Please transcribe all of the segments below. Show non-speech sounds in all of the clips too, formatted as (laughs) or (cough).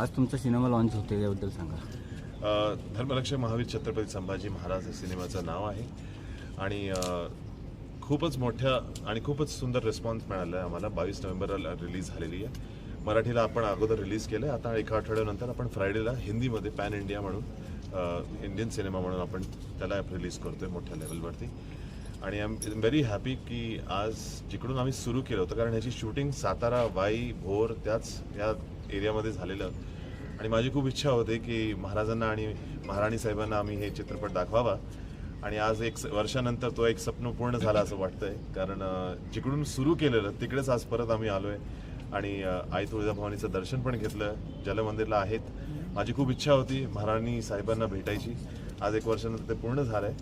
आज तुमचा cinema launch होते याबद्दल सांगा. धर्मरक्षक महावीर छत्रपती संभाजी महाराज हे सिनेमाचं नाव आहे. आणि खूपच मोठ्या आणि खूपच सुंदर रिस्पॉन्स मिळाला आहे आम्हाला. बावीस नोव्हेंबरला रिलीज झालेली आहे. मराठीला आपण अगोदर रिलीज केलं आहे. आता एका आठवड्यानंतर आपण फ्रायडेला हिंदीमध्ये पॅन इंडिया म्हणून इंडियन सिनेमा म्हणून आपण त्याला रिलीज करतोय मोठ्या लेवलवरती आणि आय एम व्हेरी हॅपी की आज जिकडून आम्ही सुरू केलं होतं कारण ह्याची शूटिंग सातारा वाई भोर त्याच या एरियामध्ये झालेलं आणि माझी खूप इच्छा होती की महाराजांना आणि महाराणी साहेबांना आम्ही हे चित्रपट दाखवावा. आणि आज एक स- वर्षानंतर तो एक स्वप्न पूर्ण झाला असं वाटतंय. कारण जिकडून सुरू केलेलं तिकडेच आज परत आम्ही आलोय. आणि आई तुळजाभवानीचं दर्शन पण घेतलं जलमंदिरला आहेत. माझी खूप इच्छा होती महाराणी साहेबांना भेटायची. आज एक वर्षानंतर ते पूर्ण झालंय.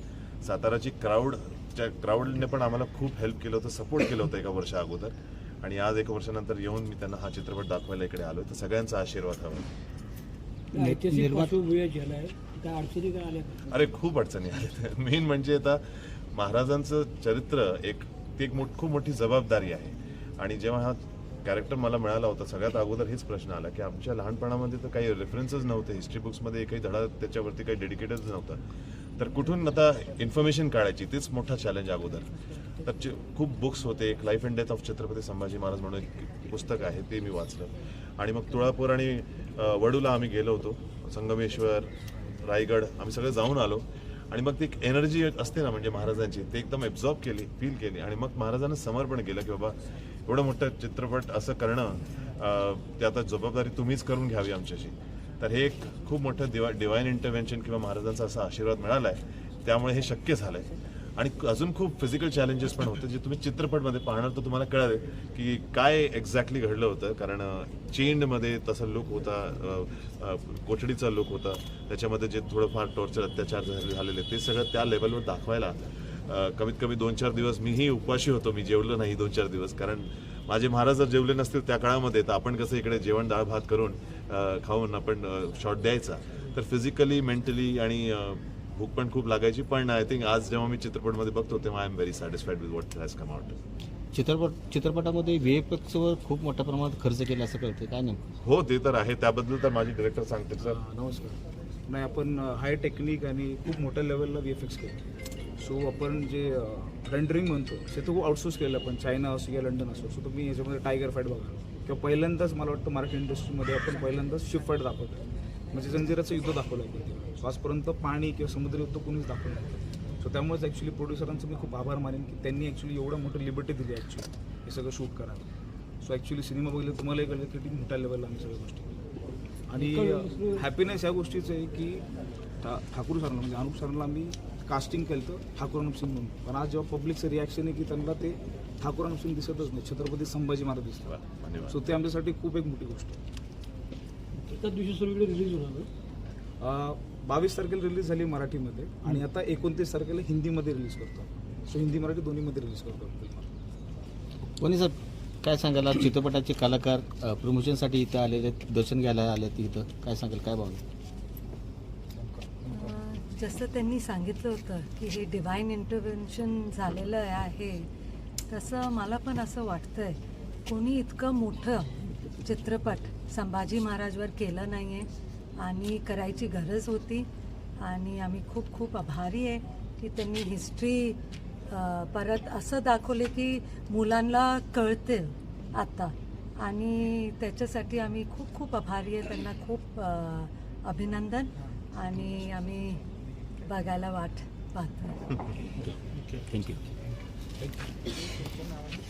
साताराची क्राऊड त्या क्राऊडने पण आम्हाला खूप हेल्प केलं होतं सपोर्ट केलं होतं एका वर्षा अगोदर. आणि आज एक वर्षानंतर येऊन मी त्यांना हा चित्रपट दाखवायला इकडे आलो तर सगळ्यांचा आशीर्वाद हवा. ऐतिहासिक पार्श्वभूमी झालाय. काय अडचणी काय आल्या? का? अरे खूप अडचणी आल्या. (laughs) मेन म्हणजे आता महाराजांचं चरित्र एक ती एक मोठ खूप मोठी जबाबदारी आहे. आणि जेव्हा हा कॅरेक्टर मला मिळाला होता सगळ्यात अगोदर हेच प्रश्न आला की आमच्या लहानपणामध्ये तर काही रेफरन्सेस नव्हते. हिस्ट्री बुक्समध्ये एकही धडा त्याच्यावरती काही डेडिकेटेड नव्हता. तर कुठून आता इन्फॉर्मेशन काढायची? तेच मोठा चॅलेंज अगोदर. तर खूप बुक्स होते. एक life and death of Chhatrapati Sambhaji Maharaj म्हणून एक पुस्तक आहे ते मी वाचलं. आणि मग तुळापूर आणि वडूला आम्ही गेलो होतो संगमेश्वर रायगड आम्ही सगळे जाऊन आलो. आणि मग ती एक एनर्जी असते ना म्हणजे महाराजांची ते एकदम एब्झॉर्ब केली फील केली. आणि मग महाराजांना समर्पण केलं की बाबा एवढं मोठं चित्रपट असं करणं ते आता जबाबदारी तुम्हीच करून घ्यावी आमच्याशी. तर हे एक खूप मोठं दिवा डिवाईन इंटरव्हेन्शन किंवा महाराजांचा असा आशीर्वाद मिळाला आहे त्यामुळे हे शक्य झालं आहे आणि अजून खूप फिजिकल चॅलेंजेस पण होते जे तुम्ही चित्रपटमध्ये पाहणार तर तुम्हाला कळेल की काय एक्झॅक्टली घडलं होतं. कारण चेंडमध्ये तसा लुक होता कोठडीचा लुक होता. त्याच्यामध्ये जे थोडंफार टॉर्चर अत्याचार झाले- झालेले ते सगळं त्या लेवलवर दाखवायला कमीत कमी दोन चार दिवस मीही उपाशी होतो. मी जेवलो नाही दोन चार दिवस. कारण माझे महाराज जर जेवले नसतील त्या काळामध्ये तर आपण कसं इकडे जेवण डाळ भात करून खाऊन आपण शॉट द्यायचा. तर फिजिकली मेंटली आणि भूक पण खूप लागायची पण आय थिंक आज जेव्हा मी चित्रपटमध्ये बघतो तेव्हा I am very satisfied with what has come out चित्रपट चित्रपटामध्ये व्हीएफएक्सवर खूप मोठ्या प्रमाणात खर्च केला असं कळतं काय नेमकं? हो ते तर आहे. त्याबद्दल तर माझी डिरेक्टर सांगते सर हा, नमस्कार. नाही आपण हाय टेक्निक आणि खूप मोठ्या लेवलला व्ही एफ एक्स केलं. सो आपण जे रेंडरिंग म्हणतो ते तर खूप आउटसोर्स केलं आपण. चायना असो किंवा लंडन असो. सो तुम्ही याच्यामध्ये टायगर फाईट बघा. किंवा पहिल्यांदाच मला वाटतं मराठी इंडस्ट्रीमध्ये आपण पहिल्यांदाच शिप फाईट दाखवतो म्हणजे जंजिराचं युद्ध दाखवलं सो आजपर्यंत पाणी किंवा समुद्र युद्ध कोणीच दाखवलं नाही. सो त्यामुळेच ॲक्च्युली प्रोड्युसरांचं मी खूप आभार मानेन की त्यांनी ॲक्च्युली एवढं मोठं लिबर्टी दिली ॲक्च्युली हे सगळं शूट करायला. सो ॲक्च्युली सिनेमा बघितलं तुम्हालाही कळलं की किती मोठ्या लेवलला आम्ही सगळ्या गोष्टी. आणि हॅपीनेस या गोष्टीचं आहे की ठा ठाकूर सरांना म्हणजे अनुप सरांना आम्ही कास्टिंग केलं तर ठाकूर अनुप सिंग म्हणून. पण आज जेव्हा पब्लिकचं रिॲक्शन आहे की त्यांना ते ठाकूर अनुप सिंग दिसतच नाही. छत्रपती संभाजी महाराज दिसतात. धन्यवाद. सो ते आमच्यासाठी खूप एक मोठी गोष्ट आहे. एकाच दिवशी सगळीकडे रिलीज होणार? बावीस तारखेला रिलीज झाली मराठीमध्ये आणि आता एकोणतीस तारखेला हिंदीमध्ये रिलीज करतो. सो हिंदी मराठी दोन्हीमध्ये रिलीज करतो. कोणी सर काय सांगाल? आज चित्रपटाचे कलाकार प्रमोशनसाठी इथं आलेले दर्शन घ्यायला आले इथं. काय सांगाल? काय भावना? अं, जसं त्यांनी सांगितलं होतं की हे डिवाईन इंटरव्हेन्शन झालेलं आहे तसं मला पण असं वाटतंय कोणी इतकं मोठं चित्रपट संभाजी महाराजवर केलं नाही आहे आणि करायची गरज होती. आणि आम्ही खूप खूप आभारी आहे की त्यांनी हिस्ट्री परत असं दाखवले की मुलांना कळते आता. आणि त्याच्यासाठी आम्ही खूप खूप आभारी आहे. त्यांना खूप अभिनंदन. आणि आम्ही बघायला वाट पाहतो थँक्यू (laughs)